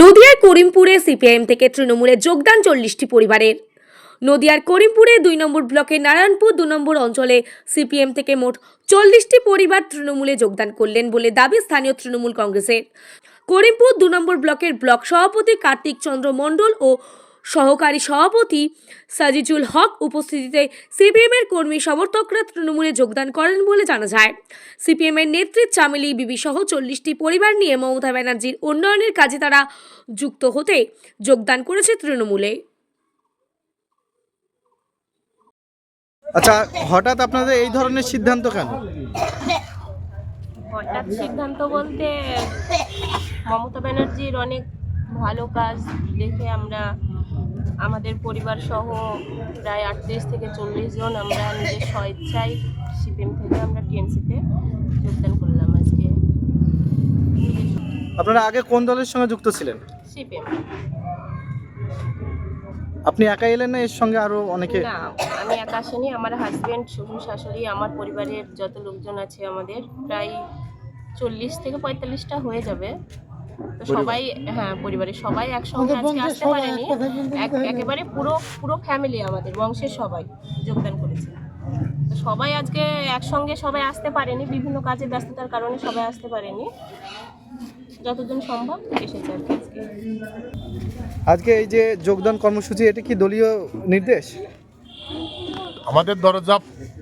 নদিয়ার করিমপুরে সিপিআইএম থেকে তৃণমূলে যোগদান চল্লিশটি পরিবারের নদিয়ার করিমপুরে দুই নম্বর ব্লকের নারায়ণপুর, দু নম্বর অঞ্চলে সিপিএম থেকে মোট চল্লিশটি পরিবার তৃণমূলে যোগদান করলেন বলে দাবি স্থানীয় তৃণমূল কংগ্রেসের। করিমপুর, দু নম্বর ব্লকের ব্লক সভাপতি কার্তিক চন্দ্র মণ্ডল ও সহকারী সভাপতি সাজিজুল হক উপস্থিতিতে সিপিএমের কর্মী সমর্থকরা তৃণমূলে যোগদান করেন বলে জানা যায়। সিপিএমের নেত্রী চামেলি বিবি সহ চল্লিশটি পরিবার নিয়ে মমতা ব্যানার্জির উন্নয়নের কাজে তারা যুক্ত হতে যোগদান করেছে তৃণমূলে। আচ্ছা হঠাৎ আপনাদের এই ধরনের সিদ্ধান্ত কেন? হঠাৎ সিদ্ধান্ত বলতে মমতা ব্যানার্জির অনেক ভালো কাজ দেখে আমরা আমাদের পরিবার সহ প্রায় আটত্রিশ থেকে চল্লিশ জন আমরা নিজের স্বেচ্ছায় সিপিএম থেকে আমরা টিএমসিতে যোগদান করলাম আজকে। আপনারা আগে কোন দলের সঙ্গে যুক্ত ছিলেন? সিপিএম। আপনি একাই এলেন না এর সঙ্গে আরও অনেকে? না আমি একা আসিনি আমার হাজব্যান্ড শ্বশুর শাশুড়ি আমার পরিবারের যত লোকজন আছে আমাদের প্রায় চল্লিশ থেকে পঁয়তাল্লিশটা হয়ে যাবে। সবাই হ্যাঁ পরিবারের সবাই একসঙ্গে আজকে আসতে পারেনি। একেবারে পুরো পুরো ফ্যামিলি আমাদের বংশের সবাই যোগদান করেছে। তো সবাই আজকে একসঙ্গে সবাই আসতে পারেনি বিভিন্ন কাজে ব্যস্ততার কারণে সবাই আসতে পারেনি। যতজন সম্ভব এসেছে আজকে। আজকে এই যে যোগদান কর্মসূচি এটা কি দলীয় নির্দেশ? আমাদের দরজা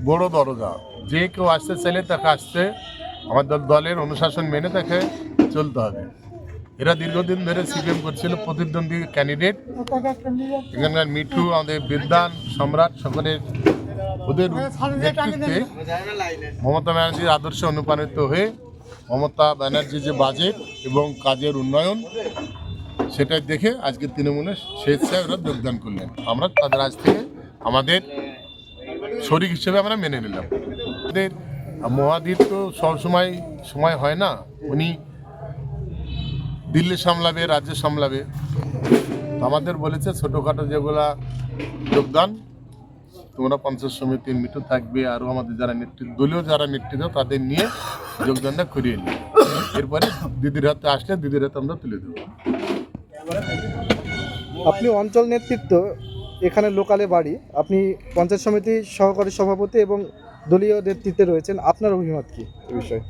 বড় দরজা। যে কেউ আসতে চাইলে তাকে আসতে আমাদের দলের অনুশাসন মেনে তাকে চলতে হবে। এরা দীর্ঘদিন ধরে সিপিএম করছিল, প্রতিদ্বন্দ্বী ক্যান্ডিডেট এখানকার মিঠু, আমাদের বিদ্যান সম্রাট, সকলের ওদের নেতৃত্বে মমতা ব্যানার্জির আদর্শে অনুপ্রাণিত হয়ে মমতা ব্যানার্জির যে বাজেট এবং কাজের উন্নয়ন, সেটাই দেখে আজকে তৃণমূলের স্বেচ্ছায় ওরা যোগদান করলেন। আমরা তাদের আজ থেকে আমাদের শরিক হিসেবে আমরা মেনে নিলাম। আমাদের মহাদির তো সবসময় সময় হয় না, উনি দিল্লি সামলাবে, রাজ্য সামলাবে। আমাদের বলেছে ছোটোখাটো যেগুলা যোগদান, তোমরা পঞ্চায়েত সমিতির মিটু থাকবে আরও আমাদের যারা নেতৃত্ব, দলীয় যারা নেতৃত্ব, তাদের নিয়ে যোগদানটা করিয়ে নিই এরপরে দিদির হাতে আসলে দিদির হাতে আমরা তুলে দেবো। আপনি অঞ্চল নেতৃত্ব, এখানে লোকালে বাড়ি, আপনি পঞ্চায়েত সমিতির সহকারী সভাপতি এবং দলীয় নেতৃত্বে রয়েছেন, আপনার অভিমত কি এ বিষয়ে?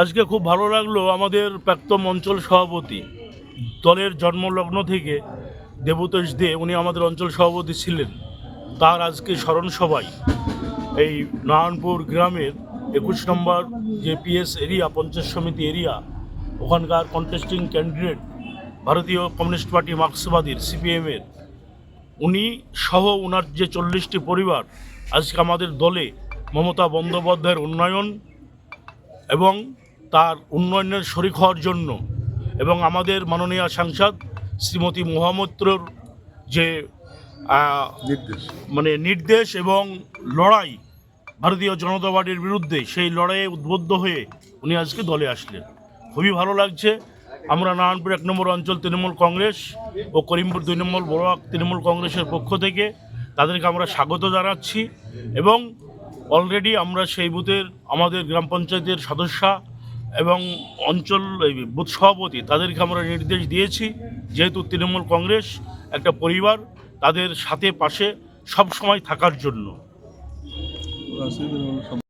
আজকে খুব ভালো লাগল আমাদের প্রাক্তন অঞ্চল সভাপতি। দলের জন্মলগ্ন থেকে দেবতোষ দে, উনি আমাদের অঞ্চল সভাপতি ছিলেন। তার আজকে স্মরণ সভায় এই নারায়ণপুর গ্রামের একুশ নম্বর যে পিএস এরিয়া, পঞ্চায়েত সমিতি এরিয়া, ওখানকার contesting candidate Bharatiya Communist Party মার্ক্সবাদীর, সিপিএমের, উনি সহ ওনার যে চল্লিশটি পরিবার আজকে আমাদের দলে মমতা বন্দ্যোপাধ্যায়ের উন্নয়ন এবং তার উন্নয়নের শরিক হওয়ার জন্য এবং আমাদের মাননীয় সাংসদ শ্রীমতী মোহাম্মদর যে নির্দেশ। মানে নির্দেশ এবং লড়াই ভারতীয় জনতা পার্টির বিরুদ্ধে সেই লড়াইয়ে উদ্বুদ্ধ হয়ে উনি আজকে দলে আসলেন। খুবই ভালো লাগছে। আমরা নারায়ণপুর এক নম্বর অঞ্চল তৃণমূল কংগ্রেস ও করিমপুর দুই নম্বর বড়োয়াক তৃণমূল কংগ্রেসের পক্ষ থেকে তাদেরকে আমরা স্বাগত জানাচ্ছি এবং অলরেডি আমরা সেই বুথের আমাদের গ্রাম পঞ্চায়েতের সদস্যা এবং অঞ্চল বুথ সভাপতি তাদেরকে আমরা নির্দেশ দিয়েছি। যেহেতু তৃণমূল কংগ্রেস একটা পরিবার, তাদের সাথে, পাশে সব সময় থাকার জন্য।